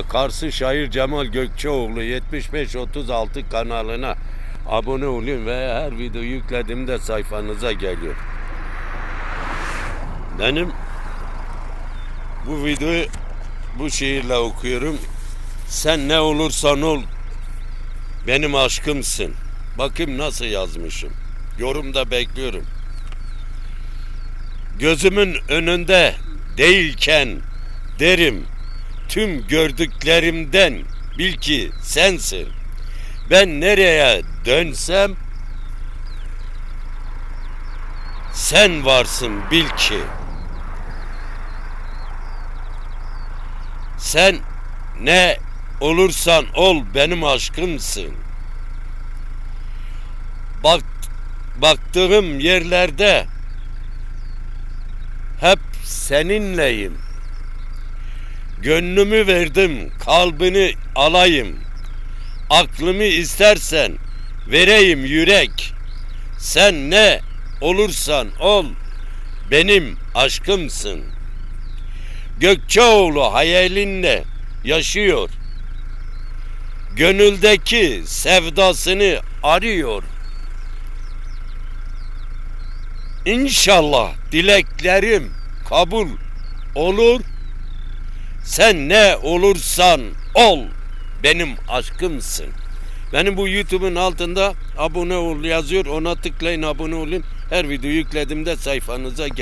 Karşı şair Cemal Gökçeoğlu 7536 kanalına abone olun ve her video yüklediğimde sayfanıza geliyor. Benim bu videoyu bu şiirle okuyorum. Sen ne olursan ol benim aşkımsın. Bakayım nasıl yazmışım. Yorumda bekliyorum. Gözümün önünde değilken derim tüm gördüklerimden bil ki sensin. Ben nereye dönsem sen varsın bil ki. Sen ne olursan ol benim aşkımsın. Bak baktığım yerlerde hep seninleyim. Gönlümü verdim, kalbini alayım. Aklımı istersen vereyim yürek. Sen ne olursan ol benim aşkımsın. Gökçeoğlu hayalinle yaşıyor. Gönüldeki sevdasını arıyor. İnşallah dileklerim kabul olur. Sen ne olursan ol benim aşkımsın. Benim bu YouTube'un altında abone ol yazıyor. Ona tıklayın abone olun. Her video yüklediğimde sayfanıza gel.